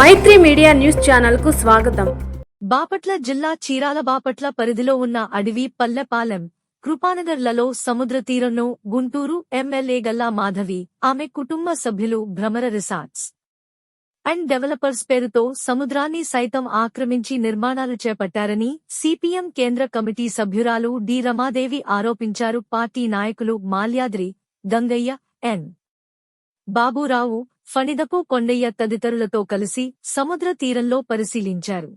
మైత్రి media news ఛానల్కు స్వాగతం. బాపట్ల జిల్లా చీరాల బాపట్ల పరిధిలో ఉన్న అడవి పల్లెపాలెం కృపానగర్లలో సముద్ర తీరంలో గుంటూరు ఎమ్మెల్యే గల్లా మాధవి ఆమె కుటుంబ సభ్యులు భ్రమర రిసార్ట్స్ అండ్ డెవలపర్స్ పేరుతో సముద్రాన్ని సైతం ఆక్రమించి నిర్మాణాలు చేపట్టారని సిపిఎం కేంద్ర కమిటీ సభ్యురాలు డి రమాదేవి ఆరోపించారు. పార్టీ నాయకులు మాల్యాద్రి గంగయ్య ఎన్. బాబురావు ఫణిదపు కొండయ్య తదితరులతో కలిసి సముద్ర తీరంలో పరిశీలించారు.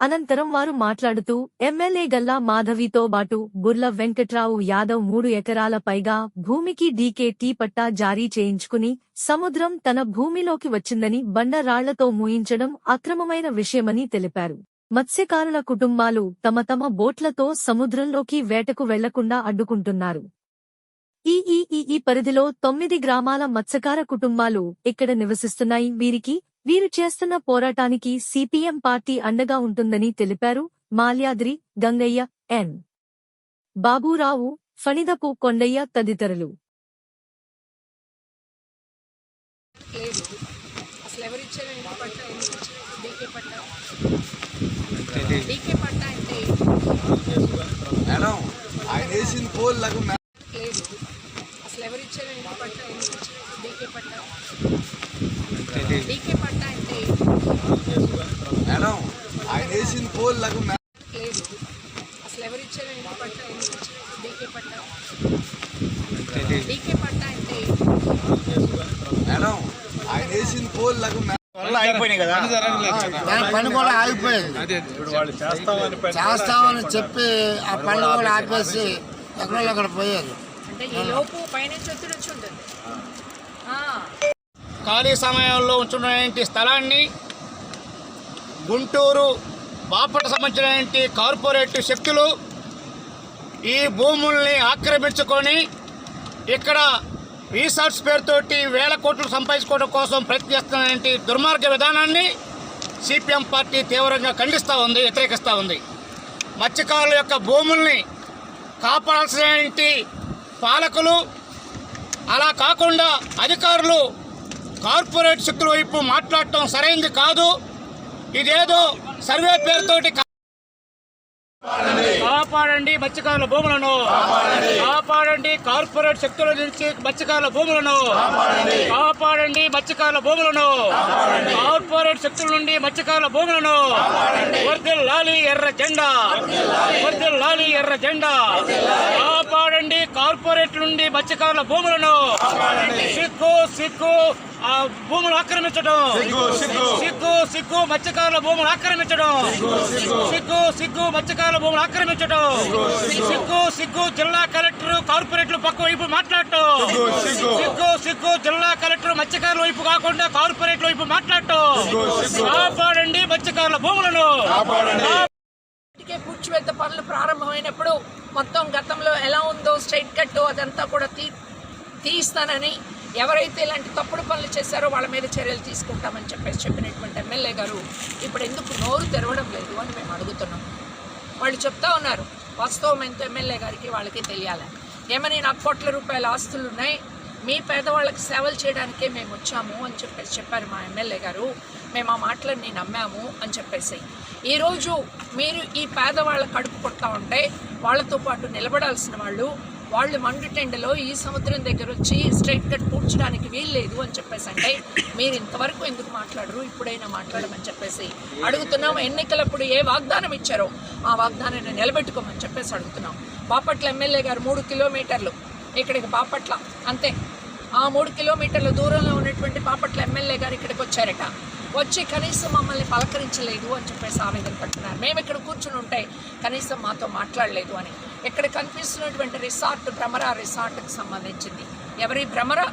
అనంతరం వారు మాట్లాడుతూ ఎమ్మెల్యే గల్లా మాధవితో బాటు బుర్ల వెంకట్రావు యాదవ్ మూడు ఎకరాల పైగా భూమికి డీకే టీ పట్టా జారీ చేయించుకుని సముద్రం తన భూమిలోకి వచ్చిందని బండరాళ్ళతో మూయించడం అక్రమమైన విషయమని తెలిపారు. మత్స్యకారుల కుటుంబాలు తమ తమ బోట్లతో సముద్రంలోకి వేటకు వెళ్ళకుండా అడ్డుకుంటున్నారు. ఈ ఈ ఈ ఈ పరిధిలో తొమ్మిది గ్రామాల మత్స్యకార కుటుంబాలు ఇక్కడ నివసిస్తున్నాయి. వీరికి వీరు చేస్తున్న పోరాటానికి సిపిఎం పార్టీ అండగా ఉంటుందని తెలిపారు మాల్యాద్రి గంగయ్య ఎన్. బాబురావు ఫణిదపు కొండయ్య తదితరులు. ఎవరు ఇచ్చారు ఇంటి పట్ట ఎందుకు ఇచ్చారు డీకే పట్ట డీకే పట్ట అంటే మేడం ఆయన వేసింది పోల్లకు మే- లేదు అసలు ఎవరు ఇచ్చారు ఇంటి పట్ట ఎందుకు ఇచ్చారు డీకే పట్ట డీకే పట్ట అంటే మేడం ఆయన వేసింది పోల్లకు మే- లేదు అసలు ఎవరు ఇచ్చారు ఇంటి పట్ట ఎందుకు ఇచ్చారు డీకే పట్ట. డీకే పట్ట అంటే మేడం ఆయన వేసింది పోల్లకు మే- దాని పని కూడా ఆగిపోయింది. చేస్తామని చెప్పి ఆ పనులు కూడా ఆపేసి ఎక్కడో అక్కడ పోయారు. అంటే ఈ లోపు పైనుంచి ఒత్తిడి వచ్చి ఉంటుంది. ఆ, ఖాళీ సమయంలో ఉంచున్నటువంటి స్థలాన్ని గుంటూరు బాపట సంబంధించినటువంటి కార్పొరేట్ శక్తులు ఈ భూముల్ని ఆక్రమించుకొని ఇక్కడ రీసార్ట్స్ పేరుతోటి వేల కోట్లు సంపాదించుకోవడం కోసం ప్రయత్నిస్తున్నటువంటి దుర్మార్గ విధానాన్ని సిపిఎం పార్టీ తీవ్రంగా ఖండిస్తూ ఉంది వ్యతిరేకిస్తూ ఉంది. మత్స్యకారుల యొక్క భూముల్ని కాపాడాల్సినటువంటి పాలకులు అలా కాకుండా అధికారులు కార్పొరేట్ శక్తుల వైపు మాట్లాడటం సరైంది కాదు. ఇదేదో సర్వే పేరుతోటి కా- కాపాడండి మత్స్యకారుల భూములను. కాపాడండి. కార్పొరేట్ శక్తుల నుంచి మత్స్యకారుల భూములను. కాపాడండి. మత్స్యకారుల భూములను. కార్పొరేట్ శక్తుల నుండి మత్స్యకారుల భూములను. వర్దిల్ లాలి ఎర్ర జెండా. వర్దిల్ లాలి ఎర్ర జెండా. కాపాడండి కార్పొరేట్ నుండి మత్స్యకారుల భూములను సిక్కు సిక్కు ఆ భూములు ఆక్రమించడం. సిగ్గు సిగ్గు మత్స్యకారుల భూములు ఆక్రమించడం. సిగ్గు సిగ్గు మత్స్యకారుల భూములు ఆక్రమించడం. సిగ్గు సిగ్గు జిల్లా కలెక్టర్ కార్పొరేట్లు పక్క వైపు మాట్లాడటం. సిగ్గు సిగ్గు జిల్లా కలెక్టర్ మత్స్యకారుల వైపు కాకుండా కార్పొరేట్ల వైపు మాట్లాడటం. కాపాడండి మత్స్యకారుల భూములను. ఇటుకే పనులు ప్రారంభమైనప్పుడు మొత్తం గతంలో ఎలా ఉందో స్ట్రైట్ కట్ అదంతా కూడా తీ తీస్తానని ఎవరైతే ఇలాంటి తప్పుడు పనులు చేశారో వాళ్ళ మీద చర్యలు తీసుకుంటామని చెప్పేసి చెప్పినటువంటి ఎమ్మెల్యే గారు ఇప్పుడు ఎందుకు నోరు తెరవడం లేదు అని మేము అడుగుతున్నాం. వాళ్ళు చెప్తా ఉన్నారు వాస్తవం ఎంతో ఎమ్మెల్యే గారికి వాళ్ళకి తెలియాలి. ఏమని నాకు కోట్ల రూపాయల ఆస్తులు ఉన్నాయి మీ పేదవాళ్ళకి సేవలు చేయడానికే మేము వచ్చాము అని చెప్పేసి చెప్పారు మా ఎమ్మెల్యే గారు. మేము ఆ మాటలన్నీ నమ్మాము అని చెప్పేసి. ఈరోజు మీరు ఈ పేదవాళ్ళ కడుపు కొడతా ఉంటే వాళ్ళతో పాటు నిలబడాల్సిన వాళ్ళు వాళ్ళు మండుటెండలో ఈ సముద్రం దగ్గర వచ్చి స్ట్రైట్ కట్ పూడ్చడానికి వీల్లేదు అని చెప్పేసి అంటే మీరు ఇంతవరకు ఎందుకు మాట్లాడరు? ఇప్పుడైనా మాట్లాడమని చెప్పేసి అడుగుతున్నాం. ఎన్నికలప్పుడు ఏ వాగ్దానం ఇచ్చారో ఆ వాగ్దానాన్ని నిలబెట్టుకోమని చెప్పేసి అడుగుతున్నాం. బాపట్ల ఎమ్మెల్యే గారు మూడు కిలోమీటర్లు. ఇక్కడికి బాపట్ల. అంతే. ఆ మూడు కిలోమీటర్ల దూరంలో ఉన్నటువంటి పాపట్ల ఎమ్మెల్యే గారు ఇక్కడికి వచ్చారట. వచ్చి కనీసం మమ్మల్ని పలకరించలేదు అని చెప్పేసి ఆవేదన పడుతున్నారు. మేము ఇక్కడ కూర్చుని ఉంటే కనీసం మాతో మాట్లాడలేదు అని. ఇక్కడ కనిపిస్తున్నటువంటి రిసార్ట్ భ్రమర రిసార్ట్కి సంబంధించింది. ఎవరి భ్రమర?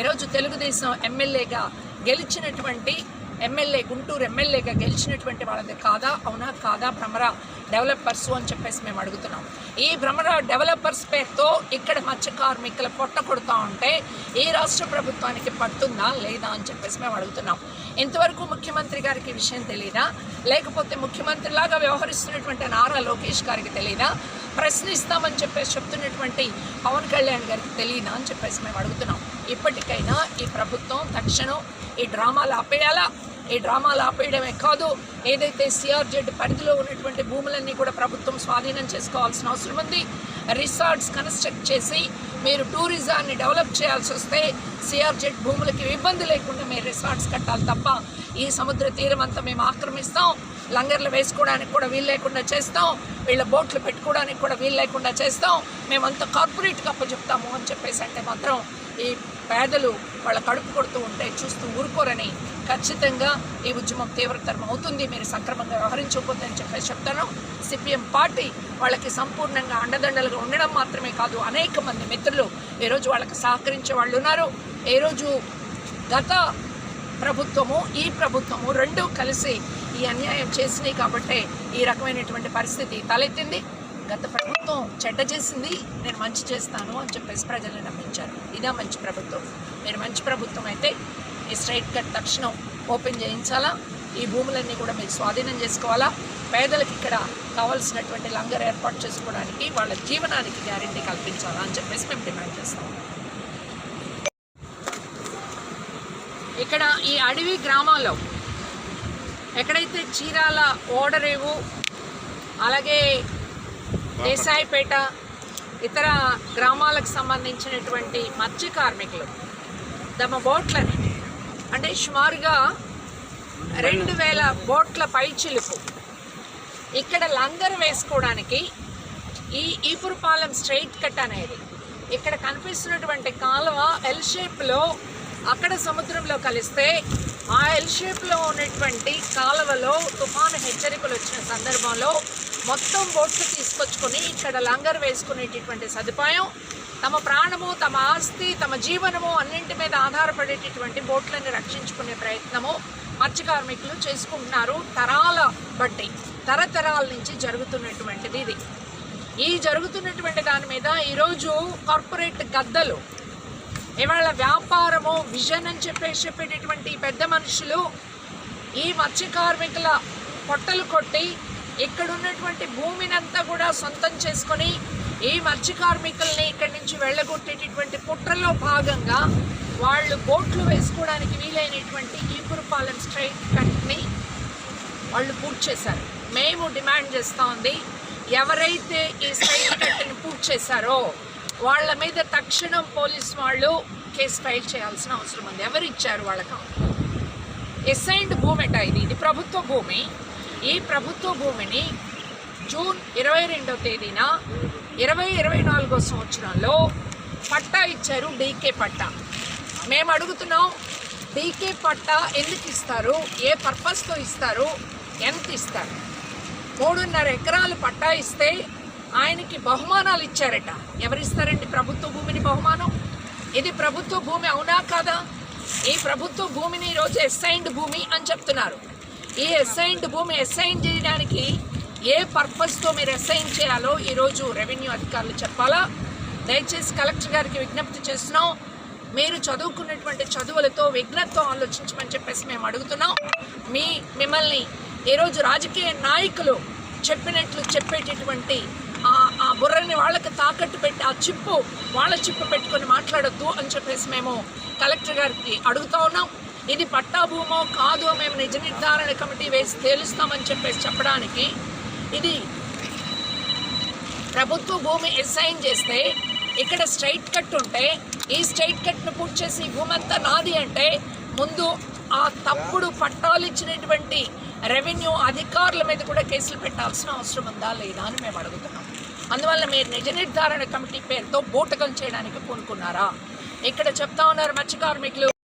ఈరోజు తెలుగుదేశం ఎమ్మెల్యేగా గెలిచినటువంటి ఎమ్మెల్యే గుంటూరు ఎమ్మెల్యేగా గెలిచినటువంటి వాళ్ళది కాదా? అవునా? కాదా? భ్రమర డెవలపర్స్ అని చెప్పేసి మేము అడుగుతున్నాం. ఈ భ్రమర డెవలపర్స్ పేరుతో ఇక్కడ మత్స్య కార్మికులు పొట్ట కొడుతూ ఉంటే ఈ రాష్ట్ర ప్రభుత్వానికి పడుతుందా లేదా అని చెప్పేసి మేము అడుగుతున్నాం. ఇంతవరకు ముఖ్యమంత్రి గారికి విషయం తెలియదా లేకపోతే ముఖ్యమంత్రిలాగా వ్యవహరిస్తున్నటువంటి నారా లోకేష్ గారికి తెలియదా ప్రశ్నిస్తామని చెప్పేసి చెప్తున్నటువంటి పవన్ కళ్యాణ్ గారికి తెలియదా అని చెప్పేసి మేము అడుగుతున్నాం. ఇప్పటికైనా ఈ ప్రభుత్వం తక్షణం ఈ డ్రామాలు ఆపేయాలా? ఈ డ్రామాలు ఆపేయడమే కాదు ఏదైతే సిఆర్జెడ్ పరిధిలో ఉన్నటువంటి భూములన్నీ కూడా ప్రభుత్వం స్వాధీనం చేసుకోవాల్సిన అవసరం ఉంది. రిసార్ట్స్ కన్స్ట్రక్ట్ చేసి మీరు టూరిజాన్ని డెవలప్ చేయాల్సి వస్తే సిఆర్జెడ్ భూములకి ఇబ్బంది లేకుండా మీరు రిసార్ట్స్ కట్టాలి తప్ప ఈ సముద్ర తీరం అంతా మేము ఆక్రమిస్తాం. లంగర్లు వేసుకోవడానికి కూడా వీలు లేకుండా చేస్తాం. వీళ్ళ బోట్లు పెట్టుకోవడానికి కూడా వీలు లేకుండా చేస్తాం. మేమంతా కార్పొరేట్కి అప్పచెప్తాము అని చెప్పేసి అంటే మాత్రం ఈ పేదలు వాళ్ళ కడుపు కొడుతూ ఉంటే చూస్తూ ఊరుకోరని ఖచ్చితంగా ఈ ఉద్యమం తీవ్రతరం అవుతుంది. మీరు సక్రమంగా వ్యవహరించకపోతే అని చెప్పేసి చెప్తాను. సిపిఎం పార్టీ వాళ్ళకి సంపూర్ణంగా అండదండలుగా ఉండడం మాత్రమే కాదు. అనేక మంది మిత్రులు ఈరోజు వాళ్ళకి సహకరించే వాళ్ళు ఉన్నారు. ఈరోజు గత ప్రభుత్వము ఈ ప్రభుత్వము రెండూ కలిసి ఈ అన్యాయం చేసినాయి కాబట్టే ఈ రకమైనటువంటి పరిస్థితి తలెత్తింది. గత ప్రభుత్వం చెడ్డ చేసింది నేను మంచి చేస్తాను అని చెప్పేసి ప్రజల్ని నమ్మించారు. ఇదే మంచి ప్రభుత్వం. మీరు మంచి ప్రభుత్వం అయితే ఈ స్ట్రైట్ కట్ తక్షణం ఓపెన్ చేయించాలా? ఈ భూములన్నీ కూడా మీరు స్వాధీనం చేసుకోవాలా? పేదలకు ఇక్కడ కావాల్సినటువంటి లంగర్ ఏర్పాటు చేసుకోవడానికి వాళ్ళ జీవనానికి గ్యారంటీ కల్పించాలా అని చెప్పేసి మేము డిమాండ్ చేస్తాం. ఇక్కడ ఈ అడవి గ్రామాల్లో ఎక్కడైతే చీరాల ఓడరేవు అలాగే దేశాయిపేట ఇతర గ్రామాలకు సంబంధించినటువంటి మత్స్య కార్మికులు తమ బోట్లని అంటే సుమారుగా రెండు వేల బోట్ల పైచిలుపు ఇక్కడ లంగర్ వేసుకోవడానికి ఈ ఈపురపాలెం స్ట్రైట్ కట్ అనేది ఇక్కడ కనిపిస్తున్నటువంటి కాలువ ఎల్ షేప్లో అక్కడ సముద్రంలో కలిస్తే ఆ ఎల్ షేప్లో ఉన్నటువంటి కాలువలో తుఫాను హెచ్చరికలు వచ్చిన సందర్భంలో మొత్తం బోట్లు తీసుకొచ్చుకొని ఇక్కడ లంగర్ వేసుకునేటటువంటి సదుపాయం తమ ప్రాణము తమ ఆస్తి తమ జీవనము అన్నింటి మీద ఆధారపడేటటువంటి బోట్లను రక్షించుకునే ప్రయత్నము మత్స్య కార్మికులు చేసుకుంటున్నారు. తరాల బట్టి తరతరాల నుంచి జరుగుతున్నటువంటిది ఇది. ఈ జరుగుతున్నటువంటి దాని మీద ఈరోజు కార్పొరేట్ గద్దలు ఇవాళ వ్యాపారము విజన్ అని చెప్పేసి చెప్పేటటువంటి పెద్ద మనుషులు ఈ మత్స్య కార్మికుల పొట్టలు కొట్టి ఇక్కడ ఉన్నటువంటి భూమినంతా కూడా సొంతం చేసుకొని ఈ మత్స్య కార్మికుల్ని ఇక్కడి నుంచి వెళ్ళగొట్టేటటువంటి కుట్రలో భాగంగా వాళ్ళు బోట్లు వేసుకోవడానికి వీలైనటువంటి ఈపురపాలెం స్ట్రైట్ కట్ని వాళ్ళు పూర్తి చేశారు. మేము డిమాండ్ చేస్తూ ఉంది ఎవరైతే ఈ స్ట్రైట్ కట్ని పూర్తి చేశారో వాళ్ళ మీద తక్షణం పోలీస్ వాళ్ళు కేసు ఫైల్ చేయాల్సిన అవసరం ఉంది. ఎవరు ఇచ్చారు వాళ్ళకి? ఎస్ఐండ్ భూమి అట ఇది. ఇది ప్రభుత్వ భూమి. ఈ ప్రభుత్వ భూమిని జూన్ ఇరవై రెండవ తేదీన ఇరవై ఇరవై నాలుగో సంవత్సరంలో పట్టా ఇచ్చారు డీకే పట్టా. మేము అడుగుతున్నాం డీకే పట్టా ఎందుకు ఇస్తారు? ఏ పర్పస్తో ఇస్తారు? ఎంత ఇస్తారు? మూడున్నర ఎకరాలు పట్టా ఇస్తే ఆయనకి బహుమానాలు ఇచ్చారట. ఎవరిస్తారండి ప్రభుత్వ భూమిని బహుమానం? ఇది ప్రభుత్వ భూమి అవునా కాదా? ఈ ప్రభుత్వ భూమిని ఈరోజు ఎస్ఐన్డ్ భూమి అని చెప్తున్నారు. ఈ ఎస్ఐన్డ్ భూమి ఎస్ఐన్ చేయడానికి ఏ పర్పస్తో మీరు ఎస్ఐన్ చేయాలో ఈరోజు రెవెన్యూ అధికారులు చెప్పాలా? దయచేసి కలెక్టర్ గారికి విజ్ఞప్తి చేస్తున్నాం. మీరు చదువుకున్నటువంటి చదువులతో విఘ్నతతో ఆలోచించమని చెప్పేసి మేము అడుగుతున్నాం. మీ మిమ్మల్ని ఈరోజు రాజకీయ నాయకులు చెప్పినట్లు చెప్పేటటువంటి ఆ బుర్రని వాళ్ళకి తాకట్టు పెట్టి ఆ చిప్పు వాళ్ళ చిప్పు పెట్టుకొని మాట్లాడొద్దు అని చెప్పేసి మేము కలెక్టర్ గారికి అడుగుతా ఉన్నాం. ఇది పట్టాభూమో కాదో మేము నిజ నిర్ధారణ కమిటీ వేసి తేలుస్తామని చెప్పేసి చెప్పడానికి ఇది ప్రభుత్వ భూమి అసైన్ చేస్తే ఇక్కడ స్ట్రైట్ కట్ ఉంటే ఈ స్ట్రైట్ కట్ను పూర్తి చేసి భూమి అంతా నాది అంటే ముందు ఆ తప్పుడు పట్టాలు ఇచ్చినటువంటి రెవెన్యూ అధికారుల మీద కూడా కేసులు పెట్టాల్సిన అవసరం ఉందా లేదా అని మేము అడుగుతున్నాం. అందువల్ల మీరు నిజ నిర్ధారణ కమిటీ పేరుతో బూటకం చేయడానికి పూనుకున్నారా? ఇక్కడ చెప్తా ఉన్నారు మత్స్య కార్మికులు